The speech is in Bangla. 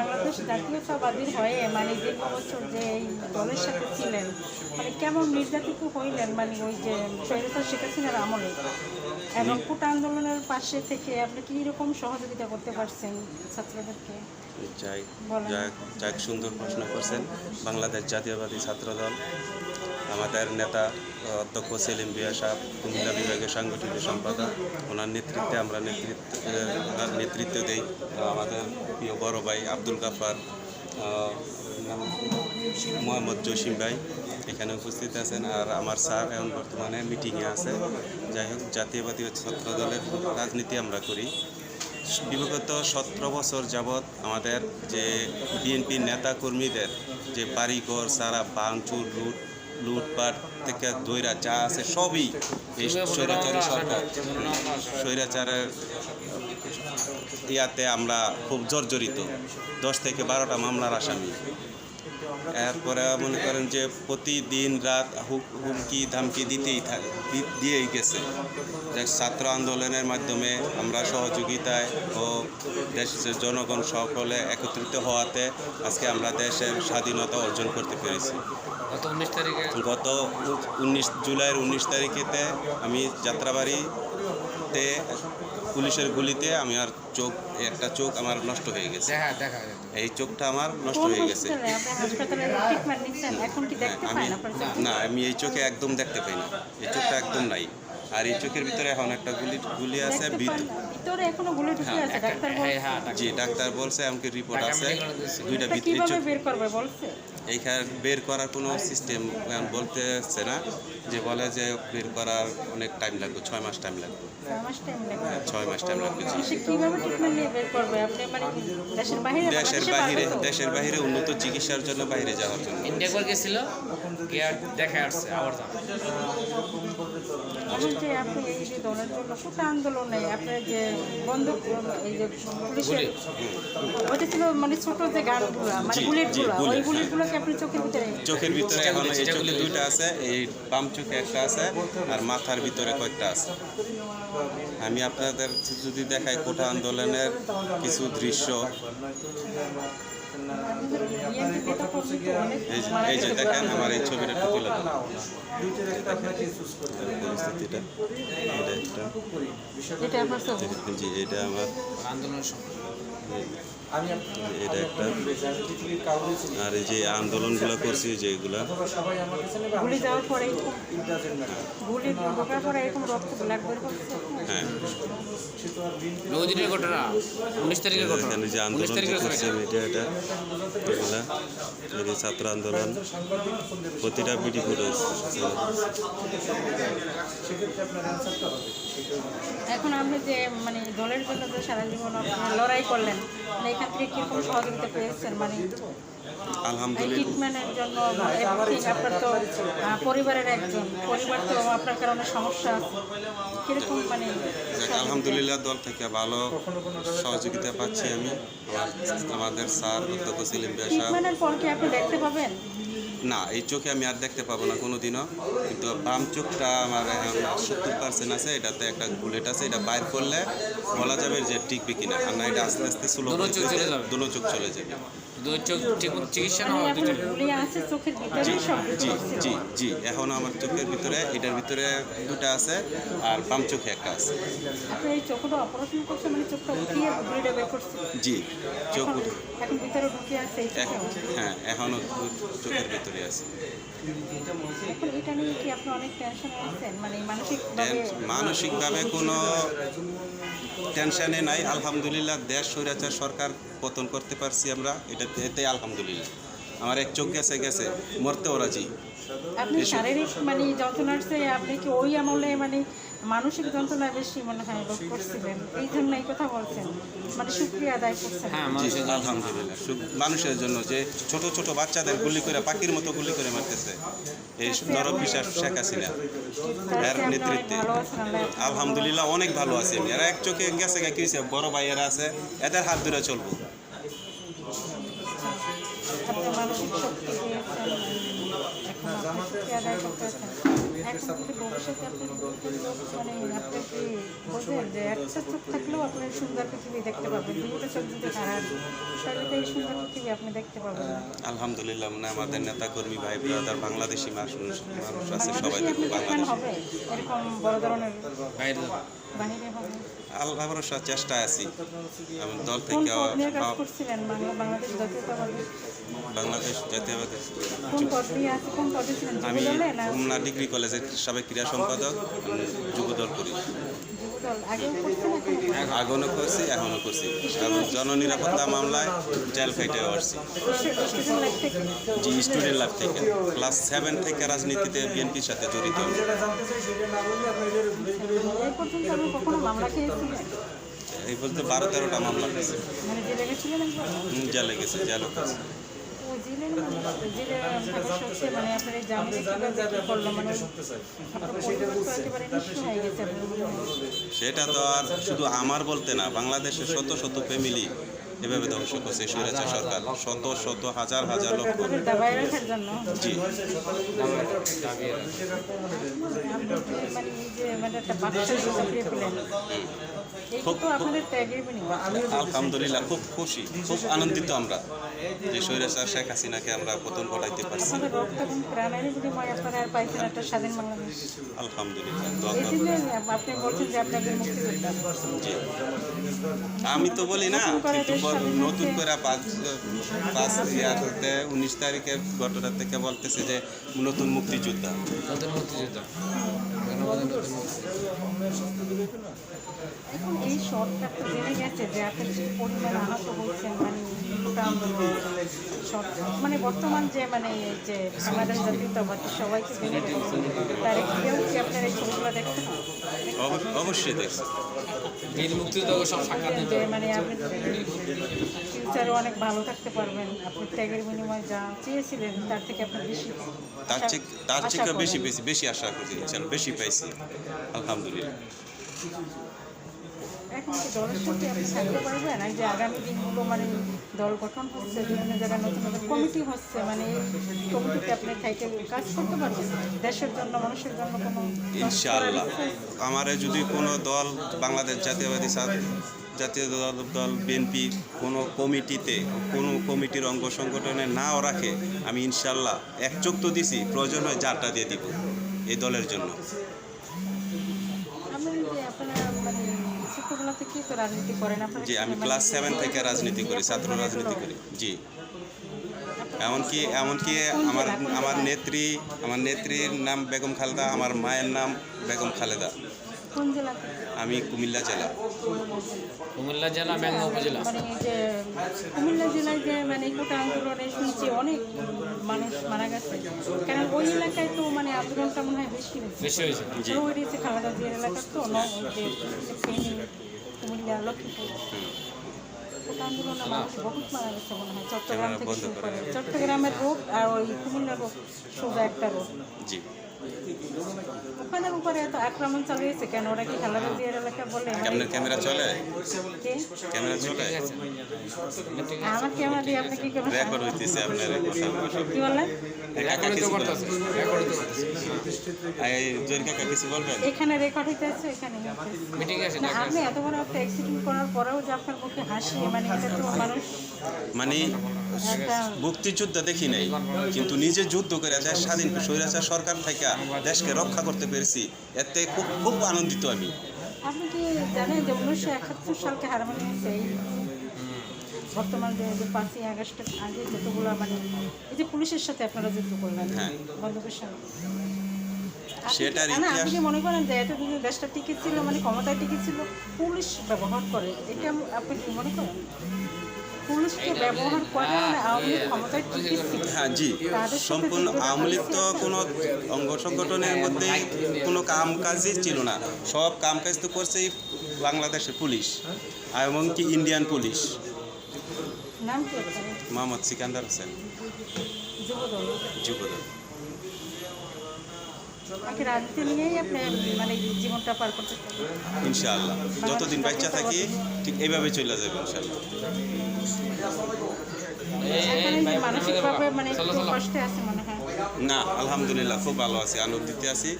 বাংলাদেশ জাতীয়তাবাদীর হয়ে মানে দীর্ঘ বছর যে এই দলের সাথে ছিলেন মানে কেমন নির্যাতিত হইলেন মানে ওই যে স্বৈরতা শেখ হাসিনার আমলে? এবং কোটা আন্দোলনের পাশে থেকে আপনি কি রকম সহযোগিতা করতে পারছেন ছাত্রদেরকে? যাই যাক সুন্দর প্রশ্ন করছেন। বাংলাদেশ জাতীয়বাদী ছাত্রদল আমাদের নেতা, অধ্যক্ষ সেলিম বিয়া সাহেব, কুমিল্লা বিভাগের সাংগঠনিক সম্পাদক। ওনার নেতৃত্বে আমরা নেতৃত্ব, ওনার নেতৃত্ব দিই। আমাদের প্রিয় বড় ভাই আব্দুল গাফার মোহাম্মদ জসিম ভাই এখানে উপস্থিত আছেন। আর আমার স্যার এখন বর্তমানে মিটিংয়ে আছে। যাই হোক, জাতীয়বাদী ছাত্র দলের রাজনীতি আমরা করি। বিগত সতেরো বছর যাবৎ আমাদের যে বিএনপি নেতা কর্মীদের যে বাড়িঘর, সারা ভাঙচুর, লুট লুটপাট থেকে দৈরা যা আছে সবই এই স্বৈরাচারী সরকার। স্বৈরাচারের ইয়াতে আমরা খুব জর্জরিত। দশ থেকে বারোটা মামলার আসামি। এরপরে মনে করেন যে প্রতিদিন রাত হুক- হুমকি ধামকি দিতেই থাক দিয়েই গেছে। ছাত্র আন্দোলনের মাধ্যমে আমরা সহযোগিতায় ও দেশের জনগণ সকলে একত্রিত হওয়াতে আজকে আমরা দেশের স্বাধীনতা অর্জন করতে পেরেছি। গত উনিশ তারিখে? গত উনিশ জুলাইয়ের উনিশ তারিখেতে আমি যাত্রাবাড়িতে পুলিশের গুলিতে আমি আর চোখ একটা চোখ আমার নষ্ট হয়ে গেছে। দেখা দেখা যেত। এই চোখটা আমার নষ্ট হয়ে গেছে। আমি? না আমি এই চোখে একদম দেখতে পাই না। এই চোখটা একদম নাই। আর এই চোখের ভিতরে এখন একটা গুলি গুলি আছে ভিতরে এখনও গুলি ঢুকে হ্যাঁ, আছে ডাক্তার হ্যাঁ, বলছে। হ্যাঁ, জি ডাক্তার বলছে এমনকি রিপোর্ট আছে। দুইটা এটা ভিত- কীভাবে বের করবে বলছে? এইখানে বের করার কোনো সিস্টেম বলতেছে না যে বলে যে বের করার অনেক টাইম লাগবে ছয় মাস টাইম লাগবে। ছয় মাস টাইম লাগবে। হ্যাঁ, মানে দেশের বাইরে দেশের বাংলাদেশে বাহিরে দেশের বাহিরে উন্নত চিকিৎসার জন্য বাইরে যাওয়ার জন্য। ইন্ডিয়া গেছিল দেখে আসছে আবার। এখন যে আপনি এই যে দলের জন্য কোটা আন্দোলনে আপনার যে বন্দুক এই যে পুলিশের ওইটা ছিল মানে ছোট যে গানগুলো মানে জি, বুলেট জি, গুলো ওই bullet, বুলেট। গুলোকে আপনি চোখের ভিতরে চোখের ভিতরে এখন এই চোখে দুইটা আছে এই বাম চোখে একটা আছে আর মাথার ভিতরে কয়েকটা আছে। আমি আপনাদের যদি দেখাই কোটা আন্দোলনের কিছু দৃশ্য। এই যে দেখেন আমার এই ছবিটা একটু তুলে পরিস্থিতিটা এটা একটা জি এটা আমার আন্দোলনের সময় এটা একটা আর এই যে আন্দোলনগুলো করছি যেগুলা হ্যাঁ। ঘটনা তারিখের ঘটনা এখানে যে আন্দোলন তারিখের করছে মিডিয়াটা এগুলা ছাত্র আন্দোলন প্রতিটা বিডি ফুটেজ এখন আপনি যে মানে দলের জন্য যে সারা জীবন লড়াই করলেন এখান কীরকম সহযোগিতা পেয়েছেন? মানে ট্রিটমেন্টের জন্য আপনার তো পরিবারের একজন পরিবার তো আপনার কারণে সমস্যা আছে। কীরকম মানে আলহামদুলিল্লাহ দল থেকে ভালো সহযোগিতা পাচ্ছি আমি। আমার- আমাদের স্যার অধ্যক্ষ সেলিম পর কি আপনি দেখতে পাবেন? না এই চোখে আমি আর দেখতে পাবো না কোনো দিনও কিন্তু বাম চোখটা আমার সত্তর পার্সেন্ট আছে এটাতে একটা বুলেট আছে এটা বাইর করলে বলা যাবে যে টিকবে কিনা। আর না এটা আস্তে আস্তে স্লো দুটো চোখ চলে যাবে। দুটো চোখ চলে যাবে। দুই চোখ ঠিক মতো চিকিৎসা না আপনার দুটো গুলি আছে চোখের ভিতরে জি জি জি জি এখন আমার চোখের ভিতরে এটার ভিতরে দুটো আছে আর বাম চোখে একটা আছে। আপনি এই চোখটা অপারেশন করছে মানে জি চোখ হ্যাঁ এখনও চোখের ভিতরে। টেনশনে আছেন? মানে মানসিকভাবে কোনো টেনশনে নাই। আলহামদুলিল্লাহ দেশ স্বৈরাচার সরকার পতন করতে পারছি আমরা। এটা এতে আলহামদুলিল্লাহ। আমার এক চোখ গেছে গেছে। মরতেও রাজি। আপনি শারীরিক মানে যন্ত্রণার চেয়ে আপনি কি ওই আমলে মানে মানসিক যন্ত্রণা বেশি মনে হয় ভোগ করছিলেন? এই জন্য এই কথা বলছেন। মানে শুক্রিয়া আদায় করছেন। হ্যাঁ মানুষের জন্য। আলহামদুলিল্লাহ। মানুষের জন্য যে ছোট ছোট বাচ্চাদের গুলি করে পাখির মতো গুলি করে মারতেছে এই নরম বিশ্বাস শেখ হাসিনা এর নেতৃত্বে। আলহামদুলিল্লাহ অনেক ভালো আছি এরা এক চোখে গেছে গা কি বড় ভাইয়েরা আছে এদের হাত ধরে চলবো। মানসিক শক্তি দিয়েছেন এখন আপনি শুক্রিয়া আদায় করতেছেন এখন যদি ভবিষ্যতে আপনি মানে আপনি বলবেন যে একটা চোখ থাকলেও আপনি সুন্দর পৃথিবী দেখতে পাবেন দুটো চোখ যদি হারান তাহলে তো এই সুন্দর পৃথিবী আপনি দেখতে পাবেন আলহামদুলিল্লাহ মানে আমাদের নেতা কর্মী ভাই ব্রাদার বাংলাদেশি মানুষ মানুষ আছে সবাই বাংলাদেশে। দেখুন হবে এরকম বড় ধরনের বাইরে হবে। আল্লাহ ভরসা চেষ্টায় আছি। আমি দল থেকে বাংলাদেশ জাতীয় আমি খুলনা ডিগ্রি কলেজের সাবেক ক্রীড়া সম্পাদক যুব যুবদল করি। আগনও করছি এখনও করছি। এবং জননিরাপত্তা মামলায় জেল খাইতে আসছি। জি স্টুডেন্ট লাইফ থেকে। ক্লাস সেভেন থেকে রাজনীতিতে বিএনপির সাথে জড়িত। এই পর্যন্ত বলতে বারো তেরোটা মামলা মানে জেলে গেছে জেলও গেছে জেলের মানে মানে আপনার এই জামিনে কি করল মানে। সেটা তো আর শুধু আমার বলতে না বাংলাদেশের শত শত ফ্যামিলি এভাবে ধ্বংস করছে স্বৈরাচার সরকার। শত শত হাজার হাজার লক্ষ। জি। মানে মানে একটা বাচ্চা আলহামদুলিল্লাহ খুব খুশি খুব আনন্দিত আমরা যে স্বৈরাচার শেখ হাসিনাকে আমরা পতন ঘটাইতে পারছি। আলহামদুলিল্লাহ আমি তো বলি না কিন্তু নতুন করে পাঁচ পাঁচ ইয়াতে উনিশ তারিখের ঘটনা থেকে বলতেছে যে নতুন মুক্তিযোদ্ধা। নতুন মুক্তিযোদ্ধা। এই সরকার তো গেছে যে আপনি পরিমাণ আহত হয়েছেন মানে গোটা মানে বর্তমান যে মানে এই যে আমাদের জাতীয়তাবাদী সবাইকে জেনে গেছে। তার কেউ কি আপনার এই ছবিগুলো দেখছেন? অবশ্যই দেখছি। বীর মুক্তিযোদ্ধা সব সাক্ষাৎ মানে আপনি ফিউচারে অনেক ভালো থাকতে পারবেন। আপনি ত্যাগের বিনিময়ে যা চেয়েছিলেন তার থেকে আপনি বেশি তার চেয়ে তার চেয়ে বেশি বেশি বেশি আশা করছি বেশি পাইছি। আলহামদুলিল্লাহ। এখন কি দলের সাথে আপনি থাকতে পারবেন এই যে আগামী দিনগুলো মানে দল গঠন হচ্ছে বিভিন্ন জায়গায় নতুন নতুন কমিটি হচ্ছে মানে এই কমিটিতে আপনি থেকে কাজ করতে পারবেন? দেশের জন্য মানুষের জন্য কোনো ইনশাআল্লাহ। আমার যদি কোনো দল বাংলাদেশ জাতীয়বাদী জাতীয় দল দল বিএনপি কোনো কমিটিতে কোনো কমিটির অঙ্গ সংগঠনে নাও রাখে আমি ইনশাল্লাহ এক চোখ তো দিছি প্রয়োজন হয় যারটা দিয়ে দিব এই দলের জন্য। তো রাজনীতি করেন? আপনারা জি আমি ক্লাস সেভেন থেকে রাজনীতি করি ছাত্র রাজনীতি করি জি। এমনকি এমনকি আমার আমার নেত্রী আমার নেত্রীর নাম বেগম খালেদা আমার মায়ের নাম বেগম খালেদা। কোন জেলা? থেকে? আমি কুমিল্লা জেলা। কুমিল্লা জেলা ব্যাঙ্গা উপজেলা। মানে কুমিল্লা জেলায় যে মানে কোটা আন্দোলনে শুনছি অনেক মানুষ মারা গেছে। কারণ ওই এলাকায় তো মানে আন্দোলনটা মনে হয় বেশি হয়েছে। বেশি হয়েছে। খালেদা জিয়ার এলাকার তো কুমিল্লা লক্ষ্মীপুর কোটা আন্দোলনে মানুষ বহুত মারা গেছে মনে হয় চট্টগ্রাম থেকে শুরু। করে চট্টগ্রামের রোগ আর ওই কুমিল্লা রোগ সোজা একটা রোগ। জি। উপরে এত আক্রমণ চালিয়েছে কেন? ওরা কি খালেদা জিয়ার এলাকা বলে মানে আপনার ক্যামেরা চলে? ক্যামেরা চলে? আমার ক্যামেরা দিয়ে আপনি কি করবেন রেকর্ড হইতেছে আপনার। কি বললেন? কাকা তো করতেছে বলবেন? তো করতেছে এই জয়ের কাকা কিছু বলবেন? এখানে রেকর্ড হইতে আছে এখানে মিটিং আছে না আপনি এত বড় একটা অ্যাক্সিডেন্ট করার পরেও যে আপনার মুখে হাসি মানে এটা তো মানুষ মানে মুক্তিযুদ্ধ দেখি নাই কিন্তু নিজে যুদ্ধ করে দেশ স্বাধীন স্বৈরাচার সরকার থেকে দেশকে রক্ষা করতে পেরেছি। এতে খুব খুব আনন্দিত আমি। আপনি কি জানেন যে উনিশশো একাত্তর সালকে হার মানিয়েছে এই বর্তমান যে পাঁচই আগস্টের আগে যতগুলো মানে এই যে পুলিশের সাথে আপনারা যুদ্ধ করলেন হ্যাঁ। বন্দুকের সাথে। সেটার আপনি কি মনে করেন যে এতদিন দেশটা টিকে ছিল মানে ক্ষমতায় টিকে ছিল পুলিশ ব্যবহার করে এটা আপনি কি মনে করেন? পুলিশকে ব্যবহার করে মানে আওয়ামী ক্ষমতায় হ্যাঁ জি। সম্পূর্ণ আওয়ামী লীগ তো কোনো অঙ্গ সংগঠনের মধ্যে কোনো কাম কাজই ছিল না। সব কাম কাজ তো করছে বাংলাদেশের পুলিশ এমনকি ইন্ডিয়ান পুলিশ। নাম কি মোহাম্মদ সিকান্দার হোসেন। যুবদল। যুবদল। বাকি রাজনীতি নিয়েই আপনি মানে জীবনটা পার করতে ইনশাআল্লাহ। যতদিন বাচ্চা থাকি ঠিক এইভাবে চলে যাবে ইনশাআল্লাহ। মানসিকভাবে মানে কষ্টে আছে মনে হয়। না আলহামদুলিল্লাহ খুব ভালো আছি আনন্দিত আছি।